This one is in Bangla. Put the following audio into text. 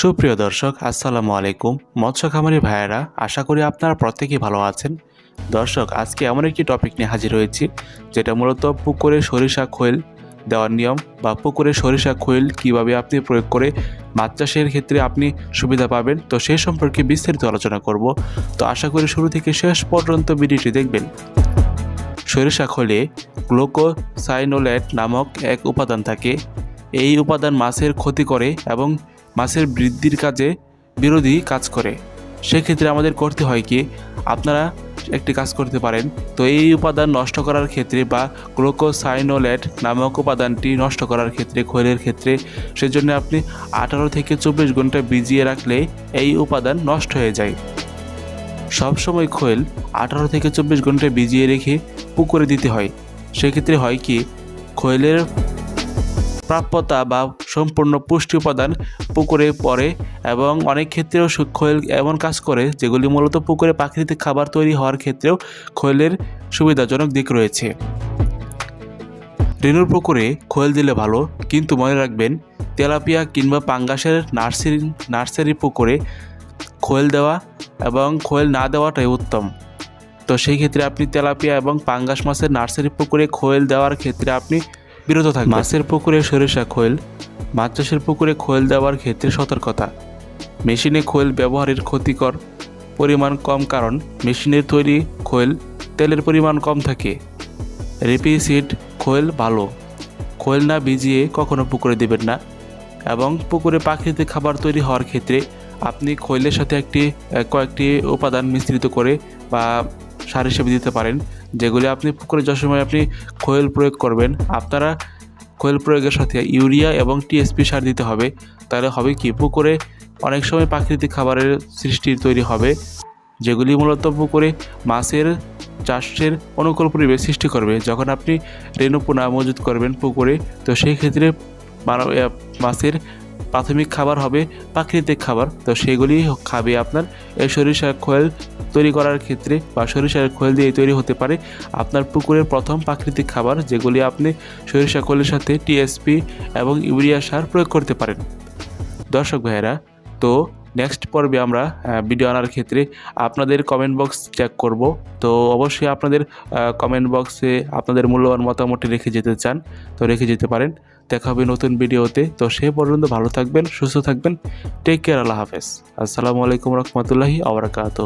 সুপ্রিয় দর্শক, আসসালামু আলাইকুম। মৎস্য খামারি ভাইয়েরা, আশা করি আপনারা প্রত্যেকেই ভালো আছেন। দর্শক, আজকে এমন একটি টপিক নিয়ে হাজির হয়েছি, যেটা মূলত পুকুরে সরিষা খৈল দেওয়ার নিয়ম বা পুকুরে সরিষা খৈল কীভাবে আপনি প্রয়োগ করে মাছ চাষের ক্ষেত্রে আপনি সুবিধা পাবেন, তো সেই সম্পর্কে বিস্তারিত আলোচনা করব। তো আশা করি শুরু থেকে শেষ পর্যন্ত ভিডিওটি দেখবেন। সরিষা খোলে গ্লোকোসাইনোলেট নামক এক উপাদান থাকে। এই উপাদান মাছের ক্ষতি করে এবং মাছের বৃদ্ধির কাজে বিরোধী কাজ করে। সেক্ষেত্রে আমাদের করতে হয় কি, আপনারা একটি কাজ করতে পারেন। তো এই উপাদান নষ্ট করার ক্ষেত্রে বা গ্লুকোসাইনোলেট নামক উপাদানটি নষ্ট করার ক্ষেত্রে খৈলের ক্ষেত্রে, সেজন্য আপনি আঠারো থেকে চব্বিশ ঘণ্টা ভিজিয়ে রাখলে এই উপাদান নষ্ট হয়ে যায়। সবসময় খৈল আঠারো থেকে চব্বিশ ঘণ্টা ভিজিয়ে রেখে পুকুরে দিতে হয়। সেক্ষেত্রে হয় কি, খৈলের প্রাপ্যতা বা সম্পূর্ণ পুষ্টি উপাদান পুকুরে পড়ে এবং অনেক ক্ষেত্রেও খৈল এমন কাজ করে যেগুলি মূলত পুকুরে প্রাকৃতিক খাবার তৈরি হওয়ার ক্ষেত্রেও খৈলের সুবিধাজনক দিক রয়েছে। রেনুর পুকুরে খৈল দিলে ভালো, কিন্তু মনে রাখবেন তেলাপিয়া কিংবা পাঙ্গাসের নার্সারি নার্সারি পুকুরে খোয়েল দেওয়া এবং খোয়েল না দেওয়াটাই উত্তম। তো সেই ক্ষেত্রে আপনি তেলাপিয়া এবং পাঙ্গাস মাছের নার্সারি পুকুরে খোয়েল দেওয়ার ক্ষেত্রে আপনি বিরত থাকবেন মাছের পুকুরে সরিষা খোয়েল মাছ চাষের পুকুরে খোয়েল দেওয়ার ক্ষেত্রে সতর্কতা। মেশিনে খোয়েল ব্যবহারের ক্ষতিকর পরিমাণ কম কারণ মেশিনের তৈরি খোয়েল তেলের পরিমাণ কম থাকে। রেপিসিড খোয়েল ভালো। খোয়েল না ভিজিয়ে কখনো পুকুরে দেবেন না। এবং পুকুরে প্রাকৃতিক খাবার তৈরি হওয়ার ক্ষেত্রে আপনি খৈলের সাথে একটি, কয়েকটি উপাদান মিশ্রিত করে বা সার হিসেবে দিতে পারেন, যেগুলি আপনি পুকুরে যত সময় আপনি খৈল প্রয়োগ করবেন। আপনারা খৈল প্রয়োগের সাথে ইউরিয়া এবং টিএসপি সার দিতে হবে। তাহলে হবে কি, পুকুরে অনেক সময় প্রাকৃতিক খাবারের সৃষ্টি তৈরি হবে, যেগুলি মূলত পুকুরে মাছের, চাষের অনুকূল পরিবেশ সৃষ্টি করবে। যখন আপনি রেণুপোনা মজুত করবেন পুকুরে, তো সেই ক্ষেত্রে মানব মাছের প্রাথমিক খাবার হবে প্রাকৃতিক খাবার। তো সেগুলি খাবে আপনার এই সরিষার খোয়েল তৈরি করার ক্ষেত্রে বা সরিষার খোয়েল দিয়ে তৈরি হতে পারে। আপনার পুকুরের প্রথম প্রাকৃতিক খাবার যেগুলি আপনি সরিষা খোলের সাথে টিএসপি এবং ইউরিয়া সার প্রয়োগ করতে পারেন। দর্শক ভাইয়েরা, তো নেক্সট পর্বে আমরা ভিডিও আনার ক্ষেত্রে আপনাদের কমেন্ট বক্স চেক করব। তো অবশ্যই আপনাদের কমেন্ট বক্সে আপনাদের মূল্যবান মতামতটি রেখে যেতে চান, তো রেখে যেতে পারেন। দেখা হবে নতুন ভিডিওতে। তো সে পর্যন্ত ভালো থাকবেন, সুস্থ থাকবেন। টেক কেয়ার আল্লাহ হাফেজ। আসসালামু আলাইকুম রহমতুল্লাহি আবরাকাত